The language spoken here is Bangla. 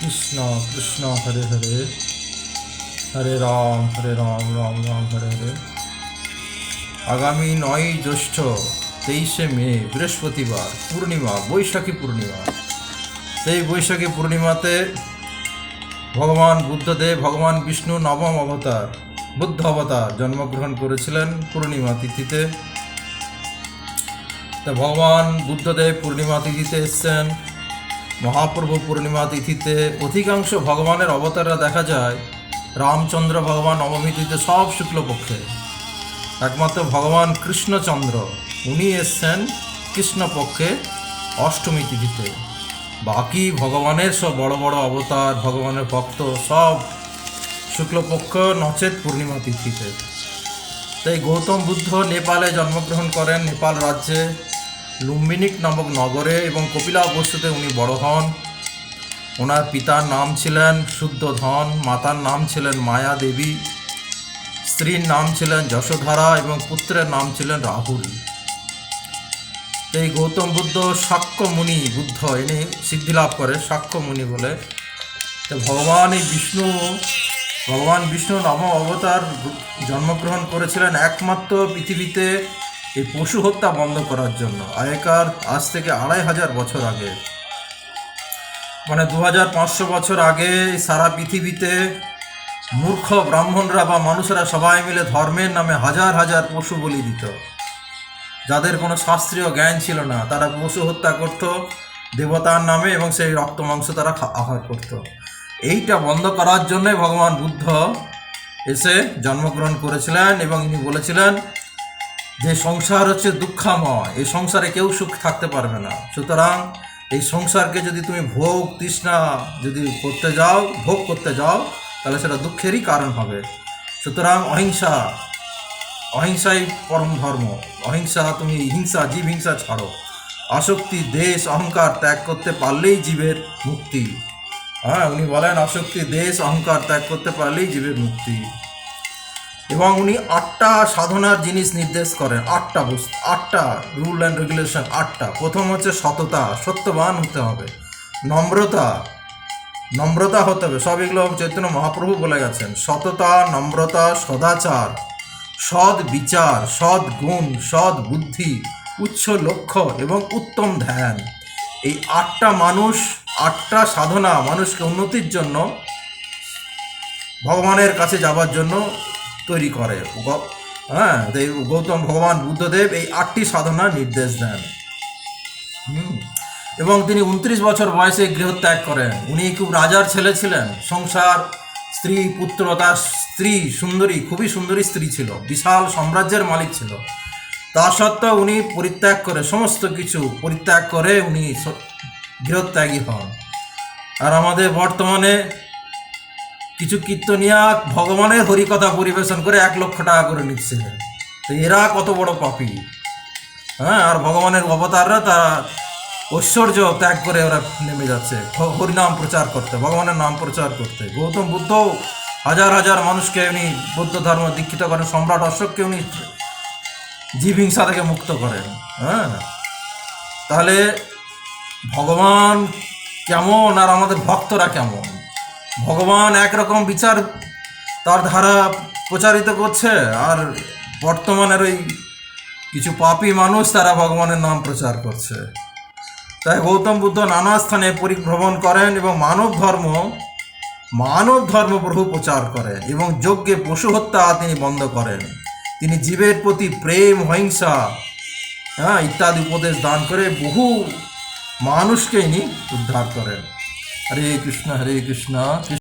কৃষ্ণ কৃষ্ণ হরে হরে। হরে রাম হরে রাম রাম রাম, হরে হরে। আগামী নয় জ্যৈষ্ঠ তেইশে মে, বৃহস্পতিবার, পূর্ণিমা, বৈশাখী পূর্ণিমা। সেই বৈশাখী পূর্ণিমাতে ভগবান বুদ্ধদেব, ভগবান বিষ্ণু নবম অবতার, বুদ্ধ অবতার জন্মগ্রহণ করেছিলেন পূর্ণিমা তিথিতে। তা ভগবান বুদ্ধদেব পূর্ণিমা তিথিতে এসছেন। মহাপ্রভু পূর্ণিমা তিথিতে অধিকাংশ ভগবানের অবতাররা দেখা যায়, রামচন্দ্র ভগবান নবমী সব শুক্লপক্ষে। একমাত্র ভগবান কৃষ্ণচন্দ্র, উনি এসছেন কৃষ্ণপক্ষে অষ্টমী তিথিতে। বাকি ভগবানের সব বড় বড় অবতার, ভগবানের ভক্ত সব শুক্লপক্ষ নচেত পূর্ণিমা তিথিতে। তাই গৌতম বুদ্ধ নেপালে জন্মগ্রহণ করেন, নেপাল রাজ্যে। লুম্বিনিক নামক নগরে এবং কপিলা বস্তুতে উনি বড় হন। ওনার পিতার নাম ছিলেন শুদ্ধধন মাতার নাম ছিলেন মায়া দেবী, স্ত্রীর নাম ছিলেন যশোধারা এবং পুত্রের নাম ছিলেন রাহুল। এই গৌতম বুদ্ধ সাক্ষ্য মুনি বুদ্ধ এনে সিদ্ধিলাভ করে, সাক্ষ্য মুনি বলে। তো ভগবান এই বিষ্ণু, ভগবান বিষ্ণু নব অবতার জন্মগ্রহণ করেছিলেন একমাত্র পৃথিবীতে। এই পশু হত্যা বন্ধ করার জন্য আগেকার আজ থেকে আড়াই হাজার বছর আগে। মানে দু হাজার পাঁচশো বছর আগে সারা পৃথিবীতে মূর্খ ব্রাহ্মণরা বা মানুষেরা সবাই মিলে ধর্মের নামে হাজার হাজার পশু বলি দিত। যাদের কোনো শাস্ত্রীয় জ্ঞান ছিল না, তারা পশু হত্যা করত, দেবতার নামে এবং সেই রক্ত মাংস তারা আহার করত। এইটা বন্ধ করার জন্যই ভগবান বুদ্ধ এসে জন্মগ্রহণ করেছিলেন এবং ইনি বলেছিলেন যে সংসার হচ্ছে দুঃখাময়, এই সংসারে কেউ সুখ থাকতে পারবে না। সুতরাং এই সংসারকে যদি তুমি ভোগ তৃষ্ণা যদি করতে যাও, ভোগ করতে যাও, তাহলে সেটা দুঃখেরই কারণ হবে। সুতরাং অহিংসা, অহিংসাই পরম ধর্ম। অহিংসা তুমি হিংসা, জীব হিংসা ছাড়ো। আসক্তি, দেশ, অহংকার ত্যাগ করতে পারলেই জীবের মুক্তি। হ্যাঁ উনি বলেন, আসক্তি, দেশ, অহংকার ত্যাগ করতে পারলেই জীবের মুক্তি। এবং উনি আটটা সাধনার জিনিস নির্দেশ করেন, আটটা বস্তু, আটটা রুল অ্যান্ড রেগুলেশন আটটা। প্রথম হচ্ছে সততা, সত্যবান হতে হবে। নম্রতা নম্রতা হতে হবে। সব এগুলো চৈতন্য মহাপ্রভু বলে গেছেন। সততা, নম্রতা, সদাচার, সৎ বিচার, সৎ গুণ, সৎ বুদ্ধি, উচ্চ লক্ষ্য এবং উত্তম ধ্যান। এই আটটা মানুষ, আটটা সাধনা মানুষকে উন্নতির জন্য, ভগবানের কাছে যাবার জন্য তৈরি করে। হ্যাঁ গৌতম ভগবান বুদ্ধদেব এই আটটি সাধনা নির্দেশ দেন। এবং তিনি উনত্রিশ বছর বয়সে গৃহত্যাগ করেন। উনি খুব রাজার ছেলে ছিলেন। সংসার, স্ত্রী, পুত্র, তার স্ত্রী সুন্দরী, খুবই সুন্দরী স্ত্রী ছিল। বিশাল সাম্রাজ্যের মালিক ছিল। তা সত্ত্বেও উনি পরিত্যাগ করে, সমস্ত কিছু পরিত্যাগ করে উনি গৃহত্যাগী হন। আর আমাদের বর্তমানে কিছু কীর্তনিয়া ভগবানের হরিকথা পরিবেশন করে এক লক্ষ টাকা করে নিচ্ছে তো এরা কত বড় পাপি। হ্যাঁ আর ভগবানের অবতাররা তারা ঐশ্বর্য ত্যাগ করে ওরা নেমে যাচ্ছে। হরিনাম প্রচার করতে, ভগবানের নাম প্রচার করতে। গৌতম বুদ্ধ হাজার হাজার মানুষকে উনি বৌদ্ধ ধর্ম দীক্ষিত করেন, সম্রাট অশোককে উনি জীব হিংসা থেকে মুক্ত করেন। হ্যাঁ তাহলে ভগবান কেমন আর আমাদের ভক্তরা কেমন? ভগবান একরকম বিচার তার ধারা প্রচারিত করছে, আর বর্তমানের ওই কিছু পাপী মানুষ তারা ভগবানের নাম প্রচার করছে। তাই গৌতম বুদ্ধ নানা স্থানে পরিভ্রমণ করেন এবং মানব ধর্ম মানব ধর্ম প্রভু প্রচার করেন এবং যজ্ঞে পশু হত্যা তিনি বন্ধ করেন। তিনি জীবের প্রতি প্রেম অহিংসা হ্যাঁ ইত্যাদি উপদেশ দান করে বহু মানুষকে ইনি উদ্ধার করেন। হরে কৃষ্ণ হরে কৃষ্ণ